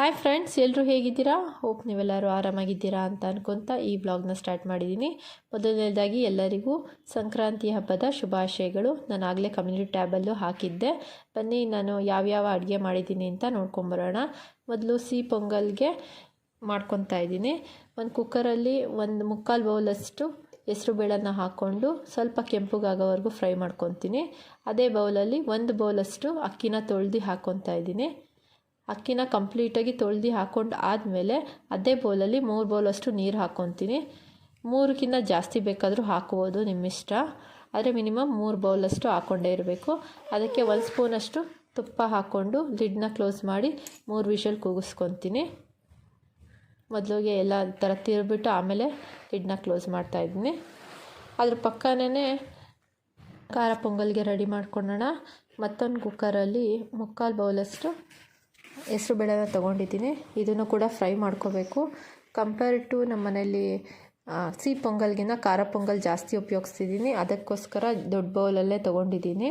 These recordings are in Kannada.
ಹಾಯ್ ಫ್ರೆಂಡ್ಸ್ ಎಲ್ಲರೂ ಹೇಗಿದ್ದೀರಾ? ಹೋಪ್ ನೀವೆಲ್ಲರೂ ಆರಾಮಾಗಿದ್ದೀರಾ ಅಂತ ಅನ್ಕೊತ ಈ ಬ್ಲಾಗ್ನ ಸ್ಟಾರ್ಟ್ ಮಾಡಿದ್ದೀನಿ ಮೊದಲನೇದಾಗಿ ಎಲ್ಲರಿಗೂ ಸಂಕ್ರಾಂತಿ ಹಬ್ಬದ ಶುಭಾಶಯಗಳು. ನಾನು ಆಗಲೇ ಕಮ್ಯುನಿಟಿ ಟ್ಯಾಬಲ್ಲೂ ಹಾಕಿದ್ದೆ. ಬನ್ನಿ, ನಾನು ಯಾವ್ಯಾವ ಅಡುಗೆ ಮಾಡಿದ್ದೀನಿ ಅಂತ ನೋಡ್ಕೊಂಬರೋಣ. ಮೊದಲು ಸಿಹಿ ಪೊಂಗಲ್ಗೆ ಮಾಡ್ಕೊತಾ ಇದ್ದೀನಿ. ಒಂದು ಕುಕ್ಕರಲ್ಲಿ ಒಂದು ಮುಕ್ಕಾಲು ಬೌಲಷ್ಟು ಹೆಸರು ಬೇಳೆನ ಹಾಕ್ಕೊಂಡು ಸ್ವಲ್ಪ ಕೆಂಪುಗಾಗೋವರೆಗೂ ಫ್ರೈ ಮಾಡ್ಕೊತೀನಿ. ಅದೇ ಬೌಲಲ್ಲಿ ಒಂದು ಬೌಲಷ್ಟು ಅಕ್ಕಿನ ತೊಳೆದು ಹಾಕ್ಕೊತಾ ಇದ್ದೀನಿ. ಅಕ್ಕಿನ ಕಂಪ್ಲೀಟಾಗಿ ತೊಳೆದು ಹಾಕ್ಕೊಂಡು ಆದಮೇಲೆ ಅದೇ ಬೌಲಲ್ಲಿ ಮೂರು ಬೌಲಷ್ಟು ನೀರು ಹಾಕ್ಕೊತೀನಿ ಮೂರಕ್ಕಿಂತ ಜಾಸ್ತಿ ಬೇಕಾದರೂ ಹಾಕ್ಬೋದು ನಿಮ್ಮಿಷ್ಟ. ಆದರೆ ಮಿನಿಮಮ್ ಮೂರು ಬೌಲಷ್ಟು ಹಾಕ್ಕೊಂಡೇ ಇರಬೇಕು. ಅದಕ್ಕೆ ಒಂದು ಸ್ಪೂನಷ್ಟು ತುಪ್ಪ ಹಾಕ್ಕೊಂಡು ಲಿಡ್ನ ಕ್ಲೋಸ್ ಮಾಡಿ ಮೂರು ವಿಷಲ್ ಕೂಗಿಸ್ಕೊತೀನಿ. ಮೊದಲಿಗೆ ಎಲ್ಲ ಥರ ತಿರುಬಿಟ್ಟು ಆಮೇಲೆ ಲಿಡ್ನ ಕ್ಲೋಸ್ ಮಾಡ್ತಾಯಿದ್ದೀನಿ ಅದ್ರ ಪಕ್ಕನೇ ಖಾರ ಪೊಂಗಲ್ಗೆ ರೆಡಿ ಮಾಡ್ಕೊಳ್ಳೋಣ ಮತ್ತೊಂದು ಕುಕ್ಕರಲ್ಲಿ ಮುಕ್ಕಾಲು ಬೌಲಷ್ಟು ಹೆಸ್ರು ಬೇಳೆನ ತೊಗೊಂಡಿದ್ದೀನಿ. ಇದನ್ನು ಕೂಡ ಫ್ರೈ ಮಾಡ್ಕೋಬೇಕು. ಕಂಪೇರ್ ಟು ನಮ್ಮ ಮನೇಲಿ ಸಿಹಿ ಪೊಂಗಲ್ಗಿಂತ ಖಾರ ಪೊಂಗಲ್ ಜಾಸ್ತಿ ಉಪಯೋಗಿಸ್ತಿದ್ದೀನಿ. ಅದಕ್ಕೋಸ್ಕರ ದೊಡ್ಡ ಬೌಲಲ್ಲೇ ತೊಗೊಂಡಿದ್ದೀನಿ.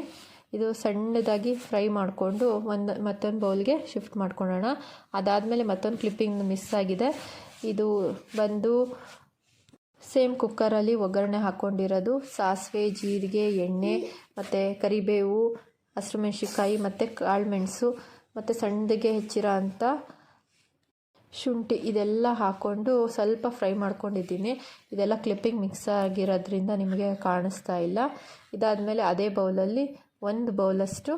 ಇದು ಸಣ್ಣದಾಗಿ ಫ್ರೈ ಮಾಡಿಕೊಂಡು ಒಂದು, ಮತ್ತೊಂದು ಬೌಲ್ಗೆ ಶಿಫ್ಟ್ ಮಾಡ್ಕೊಳ್ಳೋಣ. ಅದಾದಮೇಲೆ ಮತ್ತೊಂದು ಕ್ಲಿಪ್ಪಿಂಗ್ ಮಿಸ್ ಆಗಿದೆ. ಇದು ಬಂದು ಸೇಮ್ ಕುಕ್ಕರಲ್ಲಿ ಒಗ್ಗರಣೆ ಹಾಕ್ಕೊಂಡಿರೋದು. ಸಾಸಿವೆ, ಜೀರಿಗೆ, ಎಣ್ಣೆ, ಮತ್ತು ಕರಿಬೇವು ಹಸಿರು ಮೆಣಸಿಕಾಯಿ ಮತ್ತು ಕಾಳು ಮೆಣಸು. ಮತ್ತು ಸಣ್ಣಗೆ ಹೆಚ್ಚಿರೋ ಅಂಥ ಶುಂಠಿ ಇದೆಲ್ಲ ಹಾಕ್ಕೊಂಡು ಸ್ವಲ್ಪ ಫ್ರೈ ಮಾಡ್ಕೊಂಡಿದ್ದೀನಿ. ಇದೆಲ್ಲ ಕ್ಲಿಪ್ಪಿಂಗ್ ಮಿಕ್ಸ್ ಆಗಿರೋದ್ರಿಂದ ನಿಮಗೆ ಕಾಣಿಸ್ತಾ ಇಲ್ಲ. ಇದಾದಮೇಲೆ ಅದೇ ಬೌಲಲ್ಲಿ ಒಂದು ಬೌಲಷ್ಟು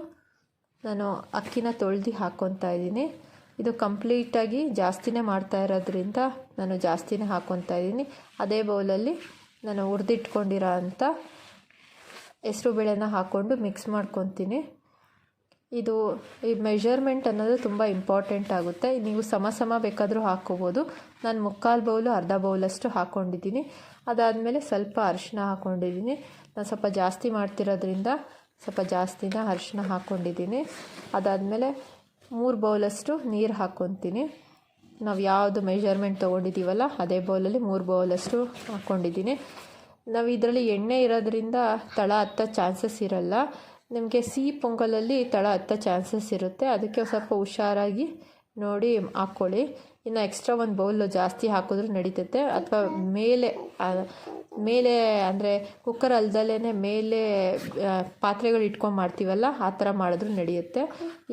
ನಾನು ಅಕ್ಕಿನ ತೊಳ್ದು ಹಾಕ್ಕೊತಾ ಇದ್ದೀನಿ. ಇದು ಕಂಪ್ಲೀಟಾಗಿ ಜಾಸ್ತಿನೇ ಮಾಡ್ತಾ ಇರೋದ್ರಿಂದ ನಾನು ಜಾಸ್ತಿನೇ ಹಾಕ್ಕೊತಾ ಇದ್ದೀನಿ. ಅದೇ ಬೌಲಲ್ಲಿ ನಾನು ಹುರಿದಿಟ್ಕೊಂಡಿರೋ ಅಂಥ ಹೆಸರು ಬೇಳೆನ ಹಾಕ್ಕೊಂಡು ಮಿಕ್ಸ್ ಮಾಡ್ಕೊತೀನಿ. ಇದು ಈ ಮೆಷರ್ಮೆಂಟ್ ಅನ್ನೋದು ತುಂಬ ಇಂಪಾರ್ಟೆಂಟ್ ಆಗುತ್ತೆ. ನೀವು ಸಮ ಸಮ ಬೇಕಾದರೂ ಹಾಕ್ಕೋಬೋದು. ನಾನು ಮುಕ್ಕಾಲು ಬೌಲು, ಅರ್ಧ ಬೌಲಷ್ಟು ಹಾಕ್ಕೊಂಡಿದ್ದೀನಿ ಅದಾದಮೇಲೆ ಸ್ವಲ್ಪ ಅರಿಶಿನ ಹಾಕ್ಕೊಂಡಿದ್ದೀನಿ ನಾನು ಸ್ವಲ್ಪ ಜಾಸ್ತಿ ಮಾಡ್ತಿರೋದ್ರಿಂದ ಸ್ವಲ್ಪ ಜಾಸ್ತಿನ ಅರಿಶಿನ ಹಾಕ್ಕೊಂಡಿದ್ದೀನಿ ಅದಾದಮೇಲೆ ಮೂರು ಬೌಲಷ್ಟು ನೀರು ಹಾಕ್ಕೊತೀನಿ ನಾವು ಯಾವುದು ಮೆಷರ್ಮೆಂಟ್ ತೊಗೊಂಡಿದ್ದೀವಲ್ಲ ಅದೇ ಬೌಲಲ್ಲಿ ಮೂರು ಬೌಲಷ್ಟು ಹಾಕ್ಕೊಂಡಿದ್ದೀನಿ ನಾವು ಇದರಲ್ಲಿ ಎಣ್ಣೆ ಇರೋದ್ರಿಂದ ತಳ ಹತ್ತೋ ಚಾನ್ಸಸ್ ಇರಲ್ಲ. ನಿಮಗೆ ಸಿಹಿ ಪೊಂಗಲಲ್ಲಿ ತಳ ಹತ್ತ ಚಾನ್ಸಸ್ ಇರುತ್ತೆ. ಅದಕ್ಕೆ ಸ್ವಲ್ಪ ಹುಷಾರಾಗಿ ನೋಡಿ ಹಾಕ್ಕೊಳ್ಳಿ ಇನ್ನು ಎಕ್ಸ್ಟ್ರಾ ಒಂದು ಬೌಲ್ ಜಾಸ್ತಿ ಹಾಕಿದ್ರೂ ನಡೀತೈತೆ. ಅಥವಾ ಮೇಲೆ ಮೇಲೆ ಅಂದರೆ ಕುಕ್ಕರ್ ಅಲ್ದಲೇ ಮೇಲೆ ಪಾತ್ರೆಗಳು ಇಟ್ಕೊಂಡು ಮಾಡ್ತೀವಲ್ಲ, ಆ ಥರ ಮಾಡಿದ್ರೂ ನಡೆಯುತ್ತೆ.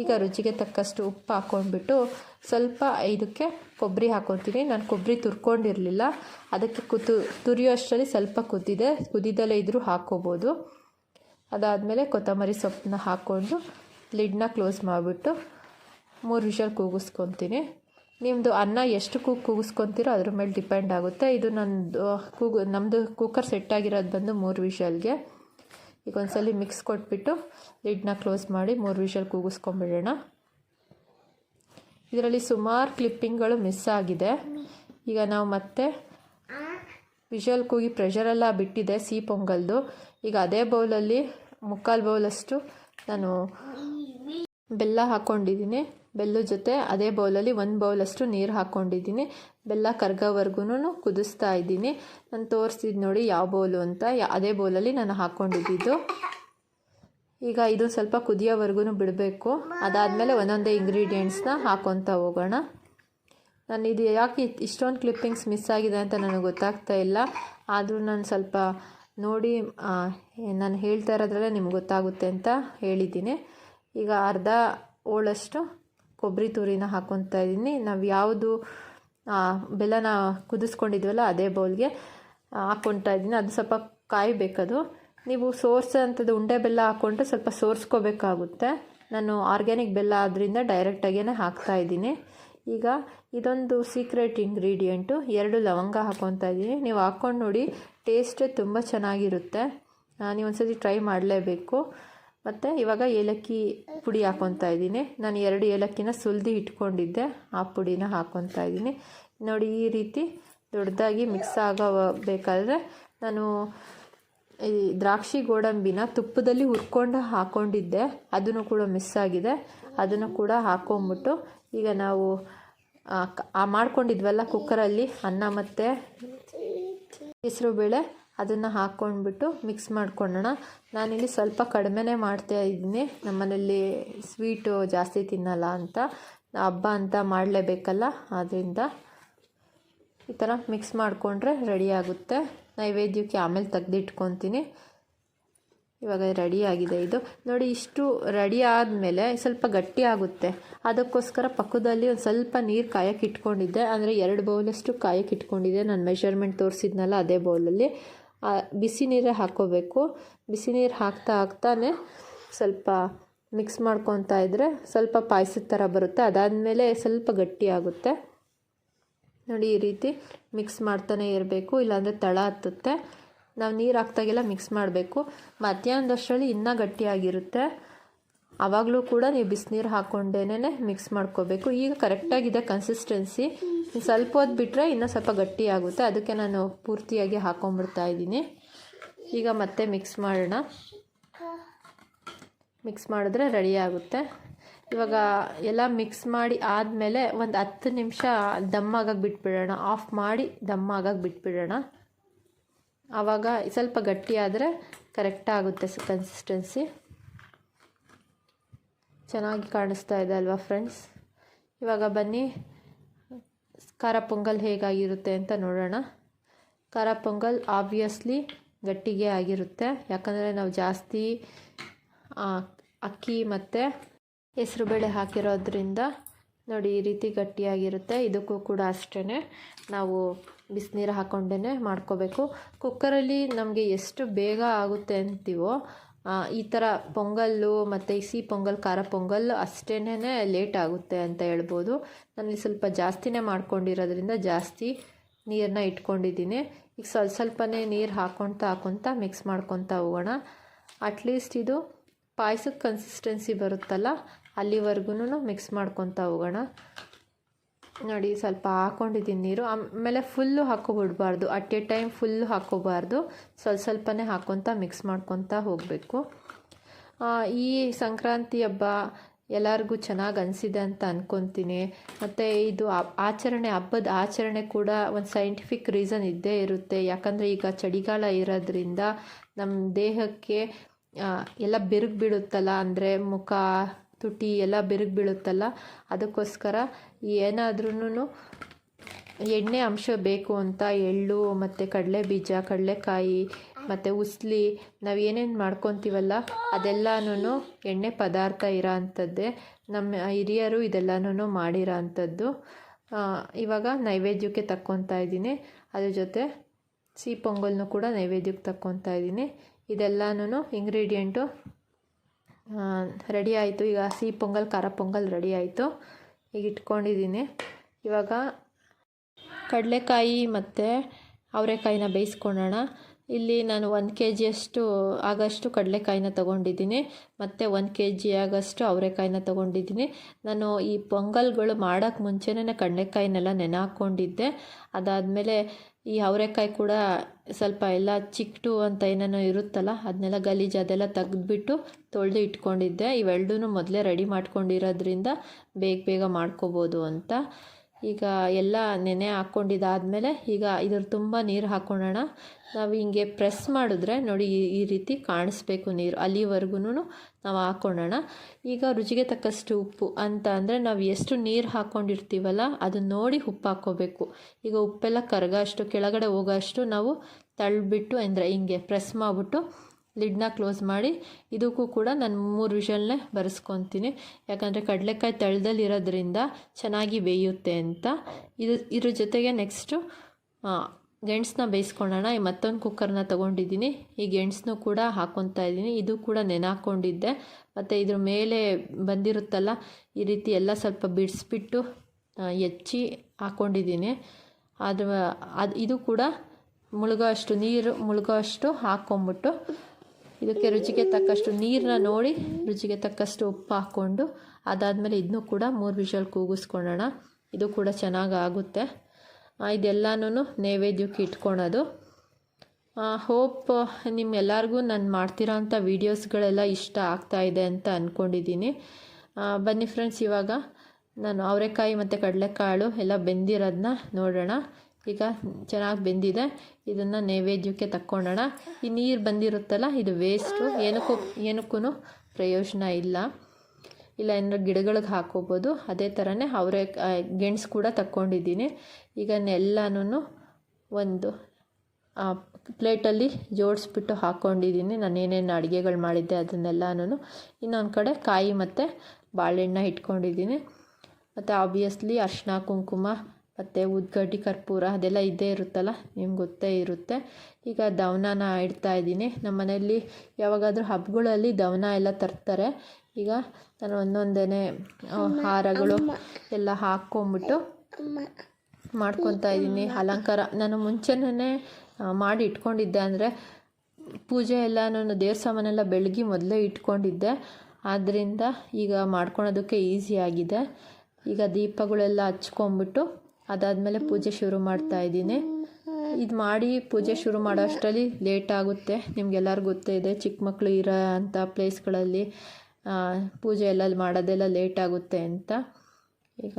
ಈಗ ರುಚಿಗೆ ತಕ್ಕಷ್ಟು ಉಪ್ಪು ಹಾಕ್ಕೊಂಡ್ಬಿಟ್ಟು ಸ್ವಲ್ಪ ಇದಕ್ಕೆ ಕೊಬ್ಬರಿ ಹಾಕ್ಕೊತೀನಿ ನಾನು ಕೊಬ್ಬರಿ ತುರ್ಕೊಂಡಿರಲಿಲ್ಲ. ಅದಕ್ಕೆ ಕುತು ತುರಿಯೋಷ್ಟರಲ್ಲಿ ಸ್ವಲ್ಪ ಕುದ್ದಿದೆ ಕುದಿದಲ್ಲೇ ಇದ್ದರೂ ಹಾಕ್ಕೋಬೋದು ಅದಾದಮೇಲೆ ಕೊತ್ತಂಬರಿ ಸೊಪ್ಪನ್ನ ಹಾಕ್ಕೊಂಡು ಲಿಡ್ನ ಕ್ಲೋಸ್ ಮಾಡಿಬಿಟ್ಟು ಮೂರು ವಿಷಲ್ ಕೂಗಿಸ್ಕೊತೀನಿ. ನಿಮ್ಮದು ಅನ್ನ ಎಷ್ಟು ಕೂಗು ಕೂಗಿಸ್ಕೊತೀರೋ ಅದ್ರ ಮೇಲೆ ಡಿಪೆಂಡ್ ಆಗುತ್ತೆ. ಇದು ನನ್ನದು ಕೂಗು ನಮ್ಮದು ಕುಕ್ಕರ್ ಸೆಟ್ ಆಗಿರೋದು ಬಂದು ಮೂರು ವಿಷಲ್ಗೆ. ಈಗ ಒಂದ್ಸಲ ಮಿಕ್ಸ್ ಕೊಟ್ಬಿಟ್ಟು ಲಿಡ್ನ ಕ್ಲೋಸ್ ಮಾಡಿ ಮೂರು ವಿಷಲ್ ಕೂಗಿಸ್ಕೊಂಬಿಡೋಣ. ಇದರಲ್ಲಿ ಸುಮಾರು ಕ್ಲಿಪ್ಪಿಂಗ್ಗಳು ಮಿಸ್ ಆಗಿದೆ. ಈಗ ನಾವು ಮತ್ತೆ ವಿಷಲ್ ಕೂಗಿ ಪ್ರೆಷರೆಲ್ಲ ಬಿಟ್ಟಿದೆ ಸಿಹಿ ಪೊಂಗಲ್ದು ಈಗ ಅದೇ ಬೌಲಲ್ಲಿ ಮುಕ್ಕಾಲು ಬೌಲಷ್ಟು ನಾನು ಬೆಲ್ಲ ಹಾಕ್ಕೊಂಡಿದ್ದೀನಿ ಬೆಲ್ಲದ ಜೊತೆ ಅದೇ ಬೌಲಲ್ಲಿ ಒಂದು ಬೌಲಷ್ಟು ನೀರು ಹಾಕ್ಕೊಂಡಿದ್ದೀನಿ ಬೆಲ್ಲ ಕರ್ಗೋವರೆಗೂ ಕುದಿಸ್ತಾ ಇದ್ದೀನಿ. ನಾನು ತೋರಿಸಿದ್ದು ನೋಡಿ ಯಾವ ಬೌಲು ಅಂತ. ಅದೇ ಬೌಲಲ್ಲಿ ನಾನು ಹಾಕ್ಕೊಂಡಿದ್ದು ಈಗ ಇದು ಸ್ವಲ್ಪ ಕುದಿಯೋವರೆಗೂ ಬಿಡಬೇಕು. ಅದಾದಮೇಲೆ ಒಂದೊಂದೇ ಇಂಗ್ರೀಡಿಯೆಂಟ್ಸ್ನ ಹಾಕ್ಕೊತ ಹೋಗೋಣ. ನಾನು ಇದು ಯಾಕೆ ಇಷ್ಟೊಂದು ಕ್ಲಿಪ್ಪಿಂಗ್ಸ್ ಮಿಸ್ ಆಗಿದೆ ಅಂತ ನನಗೆ ಗೊತ್ತಾಗ್ತಾ ಇಲ್ಲ. ಆದರೂ ನಾನು ಸ್ವಲ್ಪ ನೋಡಿ ನಾನು ಹೇಳ್ತಾ ಇರೋದ್ರಲ್ಲೇ ನಿಮ್ಗೆ ಗೊತ್ತಾಗುತ್ತೆ ಅಂತ ಹೇಳಿದ್ದೀನಿ. ಈಗ ಅರ್ಧ ಓಳಷ್ಟು ಕೊಬ್ಬರಿ ತುರಿನ ಹಾಕ್ಕೊತಾ ಇದ್ದೀನಿ. ನಾವು ಯಾವುದು ಬೆಲ್ಲನ ಕುದಿಸ್ಕೊಂಡಿದ್ವಲ್ಲ ಅದೇ ಬೌಲ್ಗೆ ಹಾಕ್ಕೊತಾ ಇದ್ದೀನಿ. ಅದು ಸ್ವಲ್ಪ ಕಾಯಬೇಕದು. ನೀವು ಸೋರ್ಸ್ ಅಂಥದ್ದು ಉಂಡೆ ಬೆಲ್ಲ ಹಾಕ್ಕೊಂಡು ಸ್ವಲ್ಪ ಸೋರ್ಸ್ಕೋಬೇಕಾಗುತ್ತೆ. ನಾನು ಆರ್ಗ್ಯಾನಿಕ್ ಬೆಲ್ಲ ಆದ್ದರಿಂದ ಡೈರೆಕ್ಟಾಗೇ ಹಾಕ್ತಾ ಇದ್ದೀನಿ. ಈಗ ಇದೊಂದು ಸೀಕ್ರೆಟ್ ಇಂಗ್ರೀಡಿಯೆಂಟು ಎರಡು ಲವಂಗ ಹಾಕ್ಕೊತಾ ಇದ್ದೀನಿ. ನೀವು ಹಾಕ್ಕೊಂಡು ನೋಡಿ ಟೇಸ್ಟ್ ತುಂಬ ಚೆನ್ನಾಗಿರುತ್ತೆ. ನೀವು ಒಂದ್ಸತಿ ಟ್ರೈ ಮಾಡಲೇಬೇಕು. ಮತ್ತು ಇವಾಗ ಏಲಕ್ಕಿ ಪುಡಿ ಹಾಕ್ಕೊತಾ ಇದ್ದೀನಿ. ನಾನು ಎರಡು ಏಲಕ್ಕಿನ ಸುಲಿದು ಇಟ್ಕೊಂಡಿದ್ದೆ. ಆ ಪುಡಿನ ಹಾಕ್ಕೊತಾ ಇದ್ದೀನಿ. ನೋಡಿ, ಈ ರೀತಿ ದೊಡ್ಡದಾಗಿ ಮಿಕ್ಸ್ ಆಗಬೇಕಾದ್ರೆ ನಾನು ಈ ದ್ರಾಕ್ಷಿ ಗೋಡಂಬಿನ ತುಪ್ಪದಲ್ಲಿ ಹುರ್ಕೊಂಡು ಹಾಕ್ಕೊಂಡಿದ್ದೆ ಅದನ್ನು ಕೂಡ ಮಿಸ್ ಆಗಿದೆ. ಅದನ್ನು ಕೂಡ ಹಾಕ್ಕೊಂಬಿಟ್ಟು ಈಗ ನಾವು ಮಾಡ್ಕೊಂಡಿದ್ವಲ್ಲ ಕುಕ್ಕರಲ್ಲಿ ಅನ್ನ ಮತ್ತು ಹೆಸರುಬೇಳೆ ಅದನ್ನು ಹಾಕ್ಕೊಂಡ್ಬಿಟ್ಟು ಮಿಕ್ಸ್ ಮಾಡ್ಕೊಳ್ಳೋಣ ನಾನಿಲ್ಲಿ ಸ್ವಲ್ಪ ಕಡಿಮೆನೇ ಮಾಡ್ತಾ ಇದ್ದೀನಿ. ನಮ್ಮನೇಲಿ ಸ್ವೀಟು ಜಾಸ್ತಿ ತಿನ್ನಲ್ಲ ಅಂತ. ಹಬ್ಬ ಅಂತ ಮಾಡಲೇಬೇಕಲ್ಲ ಆದ್ದರಿಂದ ಈ ಥರ ಮಿಕ್ಸ್ ಮಾಡಿಕೊಂಡ್ರೆ ರೆಡಿ ಆಗುತ್ತೆ. ನೈವೇದ್ಯಕ್ಕೆ ಆಮೇಲೆ ತೆಗ್ದಿಟ್ಕೊತೀನಿ. ಇವಾಗ ರೆಡಿ ಆಗಿದೆ ಇದು. ನೋಡಿ, ಇಷ್ಟು ರೆಡಿ ಆದಮೇಲೆ ಸ್ವಲ್ಪ ಗಟ್ಟಿ ಆಗುತ್ತೆ. ಅದಕ್ಕೋಸ್ಕರ ಪಕ್ಕದಲ್ಲಿ ಒಂದು ಸ್ವಲ್ಪ ನೀರು ಕಾಯಕ್ಕೆ ಇಟ್ಕೊಂಡಿದ್ದೆ. ಅಂದರೆ ಎರಡು ಬೌಲಷ್ಟು ಕಾಯಕ್ಕೆ ಇಟ್ಕೊಂಡಿದ್ದೆ. ನಾನು ಮೆಷರ್ಮೆಂಟ್ ತೋರಿಸಿದ್ನಲ್ಲ ಅದೇ ಬೌಲಲ್ಲಿ. ಬಿಸಿ ನೀರೇ ಹಾಕ್ಕೋಬೇಕು ಬಿಸಿ ನೀರು ಹಾಕ್ತಾ ಹಾಕ್ತಾನೆ ಸ್ವಲ್ಪ ಮಿಕ್ಸ್ ಮಾಡ್ಕೊತಾ ಇದ್ದರೆ ಸ್ವಲ್ಪ ಪಾಯಸದ ಥರ ಬರುತ್ತೆ. ಅದಾದಮೇಲೆ ಸ್ವಲ್ಪ ಗಟ್ಟಿ ಆಗುತ್ತೆ. ನೋಡಿ, ಈ ರೀತಿ ಮಿಕ್ಸ್ ಮಾಡ್ತಾನೆ ಇರಬೇಕು. ಇಲ್ಲಾಂದರೆ ತಳ ಹತ್ತುತ್ತೆ. ನಾವು ನೀರು ಹಾಕ್ದಾಗೆಲ್ಲ ಮಿಕ್ಸ್ ಮಾಡಬೇಕು. ಮಧ್ಯಾಹ್ನದಷ್ಟರಲ್ಲಿ ಇನ್ನೂ ಗಟ್ಟಿಯಾಗಿರುತ್ತೆ. ಆವಾಗಲೂ ಕೂಡ ನೀವು ಬಿಸಿನೀರು ಹಾಕ್ಕೊಂಡೇನೆ ಮಿಕ್ಸ್ ಮಾಡ್ಕೋಬೇಕು. ಈಗ ಕರೆಕ್ಟಾಗಿದೆ ಕನ್ಸಿಸ್ಟೆನ್ಸಿ ಸ್ವಲ್ಪ ಹೊತ್ತು ಬಿಟ್ಟರೆ ಇನ್ನೂ ಸ್ವಲ್ಪ ಗಟ್ಟಿ ಆಗುತ್ತೆ ಅದಕ್ಕೆ ನಾನು ಪೂರ್ತಿಯಾಗಿ ಹಾಕೊಂಬಿಡ್ತಾ ಇದ್ದೀನಿ. ಈಗ ಮತ್ತೆ ಮಿಕ್ಸ್ ಮಾಡೋಣ. ಮಿಕ್ಸ್ ಮಾಡಿದ್ರೆ ರೆಡಿ ಆಗುತ್ತೆ. ಇವಾಗ ಎಲ್ಲ ಮಿಕ್ಸ್ ಮಾಡಿ ಆದಮೇಲೆ ಒಂದು ಹತ್ತು ನಿಮಿಷ ದಮ್ಮಾಗಾಗಿ ಬಿಟ್ಬಿಡೋಣ. ಆಫ್ ಮಾಡಿ ದಮ್ಮಾಗಾಗಿ ಬಿಟ್ಬಿಡೋಣ. ಆವಾಗ ಸ್ವಲ್ಪ ಗಟ್ಟಿ ಆದರೆ ಕರೆಕ್ಟ್ ಆಗುತ್ತೆ ಕನ್ಸಿಸ್ಟೆನ್ಸಿ ಚೆನ್ನಾಗಿ ಕಾಣಿಸ್ತಾ ಇದೆ ಅಲ್ವಾ ಫ್ರೆಂಡ್ಸ್ ಇವಾಗ ಬನ್ನಿ, ಖಾರ ಪೊಂಗಲ್ ಹೇಗಾಗಿರುತ್ತೆ ಅಂತ ನೋಡೋಣ. ಖಾರ ಪೊಂಗಲ್ ಆಬ್ವಿಯಸ್ಲಿ ಗಟ್ಟಿಗೆ ಆಗಿರುತ್ತೆ. ಯಾಕಂದರೆ ನಾವು ಜಾಸ್ತಿ ಅಕ್ಕಿ ಮತ್ತು ಹೆಸ್ರುಬೇಳೆ ಹಾಕಿರೋದ್ರಿಂದ ನೋಡಿ, ಈ ರೀತಿ ಗಟ್ಟಿಯಾಗಿರುತ್ತೆ. ಇದಕ್ಕೂ ಕೂಡ ಅಷ್ಟೇ ನಾವು ಬಿಸಿನೀರು ಹಾಕ್ಕೊಂಡೇ ಮಾಡ್ಕೋಬೇಕು. ಕುಕ್ಕರಲ್ಲಿ ನಮಗೆ ಎಷ್ಟು ಬೇಗ ಆಗುತ್ತೆ ಅಂತೀವೋ ಈ ಥರ ಪೊಂಗಲ್ಲು ಮತ್ತು ಸಿಹಿ ಪೊಂಗಲ್, ಖಾರ ಪೊಂಗಲ್ ಅಷ್ಟೇ ಲೇಟ್ ಆಗುತ್ತೆ ಅಂತ ಹೇಳ್ಬೋದು. ನಾನಿಲ್ಲಿ ಸ್ವಲ್ಪ ಜಾಸ್ತಿನೇ ಮಾಡ್ಕೊಂಡಿರೋದ್ರಿಂದ ಜಾಸ್ತಿ ನೀರನ್ನ ಇಟ್ಕೊಂಡಿದ್ದೀನಿ. ಈಗ ಸ್ವಲ್ಪ ಸ್ವಲ್ಪನೇ ನೀರು ಹಾಕ್ಕೊಳ್ತಾ ಹಾಕ್ಕೊತ ಮಿಕ್ಸ್ ಮಾಡ್ಕೊತಾ ಹೋಗೋಣ. ಅಟ್ಲೀಸ್ಟ್ ಇದು ಪಾಯಸದ ಕನ್ಸಿಸ್ಟೆನ್ಸಿ ಬರುತ್ತಲ್ಲ ಅಲ್ಲಿವರೆಗೂ ಮಿಕ್ಸ್ ಮಾಡ್ಕೊತಾ ಹೋಗೋಣ. ನೋಡಿ, ಸ್ವಲ್ಪ ಹಾಕ್ಕೊಂಡಿದ್ದೀನಿ ನೀರು. ಆಮೇಲೆ ಫುಲ್ಲು ಹಾಕ್ಕೊಬಿಡ್ಬಾರ್ದು ಅಟ್ ಎ ಟೈಮ್ ಫುಲ್ಲು ಹಾಕ್ಕೋಬಾರ್ದು ಸ್ವಲ್ಪ ಸ್ವಲ್ಪನೇ ಹಾಕ್ಕೊತ ಮಿಕ್ಸ್ ಮಾಡ್ಕೊತಾ ಹೋಗಬೇಕು. ಈ ಸಂಕ್ರಾಂತಿ ಹಬ್ಬ ಎಲ್ಲರಿಗೂ ಚೆನ್ನಾಗಿ ಅನಿಸಿದೆ ಅಂತ ಅಂದ್ಕೊತೀನಿ ಮತ್ತು ಇದು ಆಚರಣೆ, ಹಬ್ಬದ ಆಚರಣೆ ಕೂಡ ಒಂದು ಸೈಂಟಿಫಿಕ್ ರೀಸನ್ ಇದ್ದೇ ಇರುತ್ತೆ. ಯಾಕಂದರೆ ಈಗ ಚಳಿಗಾಲ ಇರೋದ್ರಿಂದ ನಮ್ಮ ದೇಹಕ್ಕೆ ಎಲ್ಲ ಬಿರುಗು ಬಿಡುತ್ತಲ್ಲ ಅಂದರೆ ಮುಖ ತುಟಿ ಎಲ್ಲ ಬಿರುಗ್ ಬೀಳುತ್ತಲ್ಲ, ಅದಕ್ಕೋಸ್ಕರ ಏನಾದ್ರೂ ಎಣ್ಣೆ ಅಂಶ ಬೇಕು ಅಂತ ಎಳ್ಳು, ಮತ್ತು ಕಡಲೆ ಬೀಜ, ಕಡಲೆಕಾಯಿ, ಮತ್ತು ಉಸ್ಲಿ, ನಾವು ಏನೇನು ಮಾಡ್ಕೊತೀವಲ್ಲ ಅದೆಲ್ಲನೂ ಎಣ್ಣೆ ಪದಾರ್ಥ ಇರೋ ಅಂಥದ್ದೇ ನಮ್ಮ ಹಿರಿಯರು ಇದೆಲ್ಲನೂ ಮಾಡಿರೋ ಅಂಥದ್ದು ಇವಾಗ ನೈವೇದ್ಯಕ್ಕೆ ತಕ್ಕೊತಾ ಇದ್ದೀನಿ. ಅದ್ರ ಜೊತೆ ಸಿಹಿ ಪೊಂಗಲ್ನು ಕೂಡ ನೈವೇದ್ಯಕ್ಕೆ ತಕ್ಕೊತಾ ಇದ್ದೀನಿ. ಇದೆಲ್ಲನೂ ಇಂಗ್ರೀಡಿಯೆಂಟು ರೆಡಿ ಆಯಿತು. ಈಗ ಹಸಿ ಪೊಂಗಲ್, ಖಾರ ಪೊಂಗಲ್ ರೆಡಿ ಆಯಿತು. ಈಗ ಇಟ್ಕೊಂಡಿದ್ದೀನಿ. ಇವಾಗ ಕಡಲೆಕಾಯಿ ಮತ್ತು ಅವರೆಕಾಯಿನ ಬೇಯಿಸ್ಕೊಳ್ಳೋಣ. ಇಲ್ಲಿ ನಾನು ಒಂದು ಕೆ ಜಿಯಷ್ಟು ಆಗಷ್ಟು ಕಡಲೆಕಾಯಿನ ತೊಗೊಂಡಿದ್ದೀನಿ. ಮತ್ತು ಒಂದು ಕೆ ಜಿ ಆಗಷ್ಟು ಅವರೆಕಾಯಿನ ತೊಗೊಂಡಿದ್ದೀನಿ. ನಾನು ಈ ಪೊಂಗಲ್ಗಳು ಮಾಡೋಕ್ಕೆ ಮುಂಚೆನೇ ಕಡಲೆಕಾಯಿನೆಲ್ಲ ನೆನೆ ಹಾಕ್ಕೊಂಡಿದ್ದೆ ಅದಾದಮೇಲೆ ಈ ಅವರೆಕಾಯಿ ಕೂಡ ಸ್ವಲ್ಪ ಎಲ್ಲ ಚಿಕ್ಕಟು ಅಂತ ಏನೇನೋ ಇರುತ್ತಲ್ಲ ಅದನ್ನೆಲ್ಲ ಗಲೀಜು ಅದೆಲ್ಲ ತೆಗೆದ್ಬಿಟ್ಟು ತೊಳೆದು ಇಟ್ಕೊಂಡಿದ್ದೆ. ಇವೆರಡೂ ಮೊದಲೇ ರೆಡಿ ಮಾಡ್ಕೊಂಡಿರೋದ್ರಿಂದ ಬೇಗ ಬೇಗ ಮಾಡ್ಕೋಬೋದು ಅಂತ. ಈಗ ಎಲ್ಲ ನೆನೆ ಹಾಕ್ಕೊಂಡಿದ್ದಾದಮೇಲೆ ಈಗ ಇದ್ರ ತುಂಬ ನೀರು ಹಾಕ್ಕೊಳ್ಳೋಣ. ನಾವು ಹಿಂಗೆ ಪ್ರೆಸ್ ಮಾಡಿದ್ರೆ ನೋಡಿ ಈ ರೀತಿ ಕಾಣಿಸ್ಬೇಕು ನೀರು ಅಲ್ಲಿವರೆಗೂ ನಾವು ಹಾಕ್ಕೊಳ್ಳೋಣ. ಈಗ ರುಚಿಗೆ ತಕ್ಕಷ್ಟು ಉಪ್ಪು ಅಂತ ಅಂದರೆ ನಾವು ಎಷ್ಟು ನೀರು ಹಾಕ್ಕೊಂಡಿರ್ತೀವಲ್ಲ ಅದನ್ನ ನೋಡಿ ಉಪ್ಪು ಹಾಕ್ಕೋಬೇಕು. ಈಗ ಉಪ್ಪೆಲ್ಲ ಕರಗೋ ಅಷ್ಟು, ಕೆಳಗಡೆ ಹೋಗೋ ನಾವು ತಳ್ಳಿಬಿಟ್ಟು ಅಂದರೆ ಹಿಂಗೆ ಪ್ರೆಸ್ ಮಾಡಿಬಿಟ್ಟು ಲಿಡ್ನ ಕ್ಲೋಸ್ ಮಾಡಿ ಇದಕ್ಕೂ ಕೂಡ ನಾನು ಮೂರು ವಿಷಲ್ನೇ ಬರೆಸ್ಕೊತೀನಿ. ಯಾಕಂದರೆ ಕಡಲೆಕಾಯಿ ತಳದಲ್ಲಿ ಇರೋದ್ರಿಂದ ಚೆನ್ನಾಗಿ ಬೇಯುತ್ತೆ ಅಂತ. ಇದು, ಇದ್ರ ಜೊತೆಗೆ ನೆಕ್ಸ್ಟು ಗೆಣಸನ್ನ ಬೇಯಿಸ್ಕೊಳ್ಳೋಣ. ಈ ಮತ್ತೊಂದು ಕುಕ್ಕರ್ನ ತೊಗೊಂಡಿದ್ದೀನಿ. ಈ ಗೆಣಸನ್ನು ಕೂಡ ಹಾಕ್ಕೊತಾ ಇದ್ದೀನಿ. ಇದು ಕೂಡ ನೆನೆ ಮತ್ತು ಇದ್ರ ಮೇಲೆ ಬಂದಿರುತ್ತಲ್ಲ, ಈ ರೀತಿ ಎಲ್ಲ ಸ್ವಲ್ಪ ಬಿಡಿಸ್ಬಿಟ್ಟು ಹೆಚ್ಚಿ ಹಾಕ್ಕೊಂಡಿದ್ದೀನಿ ಅದು ಅದು, ಇದು ಕೂಡ ಮುಳುಗೋ ಅಷ್ಟು ನೀರು, ಮುಳುಗೋ ಅಷ್ಟು ಹಾಕ್ಕೊಂಬಿಟ್ಟು ಇದಕ್ಕೆ ರುಚಿಗೆ ತಕ್ಕಷ್ಟು ನೀರನ್ನ ನೋಡಿ, ರುಚಿಗೆ ತಕ್ಕಷ್ಟು ಉಪ್ಪು ಹಾಕ್ಕೊಂಡು, ಅದಾದಮೇಲೆ ಇದನ್ನೂ ಕೂಡ ಮೂರು ವಿಷಲ್ ಕೂಗಿಸ್ಕೊಳ್ಳೋಣ ಇದು ಕೂಡ ಚೆನ್ನಾಗಿ ಆಗುತ್ತೆ ಇದೆಲ್ಲನೂ ನೈವೇದ್ಯಕ್ಕೆ ಇಟ್ಕೊಳೋದು. ಹೋಪ್ ನಿಮ್ಮೆಲ್ಲರಿಗೂ ನಾನು ಮಾಡ್ತಿರೋ ಅಂಥ ವೀಡಿಯೋಸ್ಗಳೆಲ್ಲ ಇಷ್ಟ ಆಗ್ತಾ ಇದೆ ಅಂತ ಅಂದ್ಕೊಂಡಿದ್ದೀನಿ ಬನ್ನಿ ಫ್ರೆಂಡ್ಸ್, ಇವಾಗ ನಾನು ಅವರೆಕಾಯಿ ಮತ್ತು ಕಡಲೆಕಾಳು ಎಲ್ಲ ಬೆಂದಿರೋದನ್ನ ನೋಡೋಣ. ಈಗ ಚೆನ್ನಾಗಿ ಬೆಂದಿದೆ. ಇದನ್ನು ನೈವೇದ್ಯಕ್ಕೆ ತಕ್ಕೊಳ್ಳೋಣ ಈ ನೀರು ಬಂದಿರುತ್ತಲ್ಲ, ಇದು ವೇಸ್ಟು ಏನಕ್ಕೂ ಏನಕ್ಕೂ ಪ್ರಯೋಜನ ಇಲ್ಲ. ಇಲ್ಲ ಏನಾರು ಗಿಡಗಳಿಗೆ ಹಾಕೋಬೋದು ಅದೇ ಥರನೇ ಅವರೇ ಗೆಣಸು ಕೂಡ ತಕ್ಕೊಂಡಿದ್ದೀನಿ. ಈಗ ಎಲ್ಲನೂ ಒಂದು ಪ್ಲೇಟಲ್ಲಿ ಜೋಡಿಸ್ಬಿಟ್ಟು ಹಾಕ್ಕೊಂಡಿದ್ದೀನಿ. ನಾನು ಏನೇನು ಅಡುಗೆಗಳು ಮಾಡಿದ್ದೆ ಅದನ್ನೆಲ್ಲನೂ ಇನ್ನೊಂದು ಕಡೆ ಕಾಯಿ ಮತ್ತು ಬಾಳೆಹಣ್ಣ ಇಟ್ಕೊಂಡಿದ್ದೀನಿ. ಮತ್ತು ಆಬ್ವಿಯಸ್ಲಿ ಅರ್ಶಿನ, ಕುಂಕುಮ ಮತ್ತು ಉದ್ಗಡ್ಡಿ ಕರ್ಪೂರ ಅದೆಲ್ಲ ಇದ್ದೇ ಇರುತ್ತಲ್ಲ ನಿಮ್ಗೆ ಗೊತ್ತೇ ಇರುತ್ತೆ. ಈಗ ದವನನ ಇಡ್ತಾ ಇದ್ದೀನಿ. ನಮ್ಮ ಮನೆಯಲ್ಲಿ ಯಾವಾಗಾದರೂ ಹಬ್ಬಗಳಲ್ಲಿ ದವನ ಎಲ್ಲ ತರ್ತಾರೆ. ಈಗ ನಾನು ಒಂದೊಂದೇ ಹಾರಗಳು ಎಲ್ಲ ಹಾಕ್ಕೊಂಬಿಟ್ಟು ಮಾಡ್ಕೊತಾ ಇದ್ದೀನಿ. ಅಲಂಕಾರ ನಾನು ಮುಂಚೆನೇ ಮಾಡಿ ಇಟ್ಕೊಂಡಿದ್ದೆ ಅಂದರೆ ಪೂಜೆ ಎಲ್ಲ ನಾನು ದೇವ್ರ ಸಾಮಾನೆಲ್ಲ ಬೆಳಗ್ಗೆ ಮೊದಲೇ ಇಟ್ಕೊಂಡಿದ್ದೆ. ಆದ್ದರಿಂದ ಈಗ ಮಾಡ್ಕೊಳೋದಕ್ಕೆ ಆಗಿದೆ. ಈಗ ದೀಪಗಳೆಲ್ಲ ಹಚ್ಕೊಂಬಿಟ್ಟು ಅದಾದಮೇಲೆ ಪೂಜೆ ಶುರು ಮಾಡ್ತಾ ಇದ್ದೀನಿ. ಇದು ಮಾಡಿ ಪೂಜೆ ಶುರು ಮಾಡೋ ಅಷ್ಟರಲ್ಲಿ ಲೇಟ್ ಆಗುತ್ತೆ. ನಿಮ್ಗೆಲ್ಲರಿಗೂ ಗೊತ್ತೇ ಇದೆ, ಚಿಕ್ಕ ಮಕ್ಕಳು ಇರೋ ಅಂಥ ಪ್ಲೇಸ್ಗಳಲ್ಲಿ ಪೂಜೆ ಎಲ್ಲ ಮಾಡೋದೆಲ್ಲ ಲೇಟ್ ಆಗುತ್ತೆ ಅಂತ. ಈಗ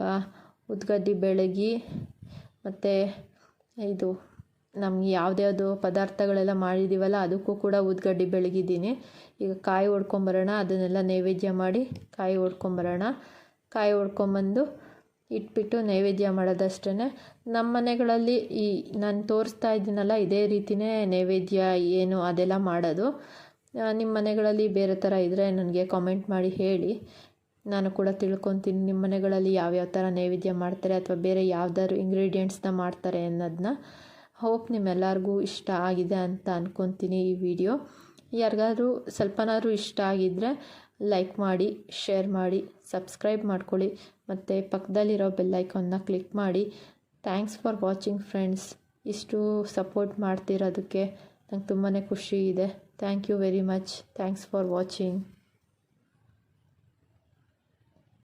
ಉದ್ಗಡ್ಡಿ ಬೆಳಗಿ, ಮತ್ತು ಇದು ನಮ್ಗೆ ಯಾವುದ್ಯಾವ್ದು ಪದಾರ್ಥಗಳೆಲ್ಲ ಮಾಡಿದ್ದೀವಲ್ಲ ಅದಕ್ಕೂ ಕೂಡ ಉದ್ಗಡ್ಡಿ ಬೆಳಗಿದ್ದೀನಿ. ಈಗ ಕಾಯಿ ಹೊಡ್ಕೊಂಬರೋಣ ಅದನ್ನೆಲ್ಲ ನೈವೇದ್ಯ ಮಾಡಿ ಕಾಯಿ ಹೊಡ್ಕೊಂಬರೋಣ ಕಾಯಿ ಹೊಡ್ಕೊಂಬಂದು ಇಟ್ಬಿಟ್ಟು ನೈವೇದ್ಯ ಮಾಡೋದಷ್ಟೇ ನಮ್ಮ ಮನೆಗಳಲ್ಲಿ ಈ ನಾನು ತೋರಿಸ್ತಾ ಇದ್ದೀನಲ್ಲ, ಇದೇ ರೀತಿಯೇ ನೈವೇದ್ಯ ಏನು ಅದೆಲ್ಲ ಮಾಡೋದು. ನಿಮ್ಮ ಮನೆಗಳಲ್ಲಿ ಬೇರೆ ಥರ ಇದ್ದರೆ ನನಗೆ ಕಾಮೆಂಟ್ ಮಾಡಿ ಹೇಳಿ. ನಾನು ಕೂಡ ತಿಳ್ಕೊತೀನಿ ನಿಮ್ಮ ಮನೆಗಳಲ್ಲಿ ಯಾವ್ಯಾವ ಥರ ನೈವೇದ್ಯ ಮಾಡ್ತಾರೆ ಅಥವಾ ಬೇರೆ ಯಾವ್ದಾದ್ರು ಇಂಗ್ರೀಡಿಯೆಂಟ್ಸ್ನ ಮಾಡ್ತಾರೆ ಅನ್ನೋದನ್ನ ಹೋಪ್ ನಿಮ್ಮೆಲ್ಲರಿಗೂ ಇಷ್ಟ ಆಗಿದೆ ಅಂತ ಅಂದ್ಕೊತೀನಿ ಈ ವಿಡಿಯೋ ಯಾರಿಗಾದ್ರೂ ಸ್ವಲ್ಪನಾದ್ರೂ ಇಷ್ಟ ಆಗಿದ್ದರೆ ಲೈಕ್ ಮಾಡಿ ಶೇರ್ ಮಾಡಿ ಸಬ್ಸ್ಕ್ರೈಬ್ ಮಾಡ್ಕೊಳ್ಳಿ. ಮತ್ತು ಪಕ್ಕದಲ್ಲಿರೋ ಬೆಲ್ಲೈಕನ್ನ ಕ್ಲಿಕ್ ಮಾಡಿ. ಥ್ಯಾಂಕ್ಸ್ ಫಾರ್ ವಾಚಿಂಗ್ ಫ್ರೆಂಡ್ಸ್ ಇಷ್ಟು ಸಪೋರ್ಟ್ ಮಾಡ್ತಿರೋದಕ್ಕೆ ನಂಗೆ ತುಂಬಾ ಖುಷಿ ಇದೆ. Thank you very much thanks for watching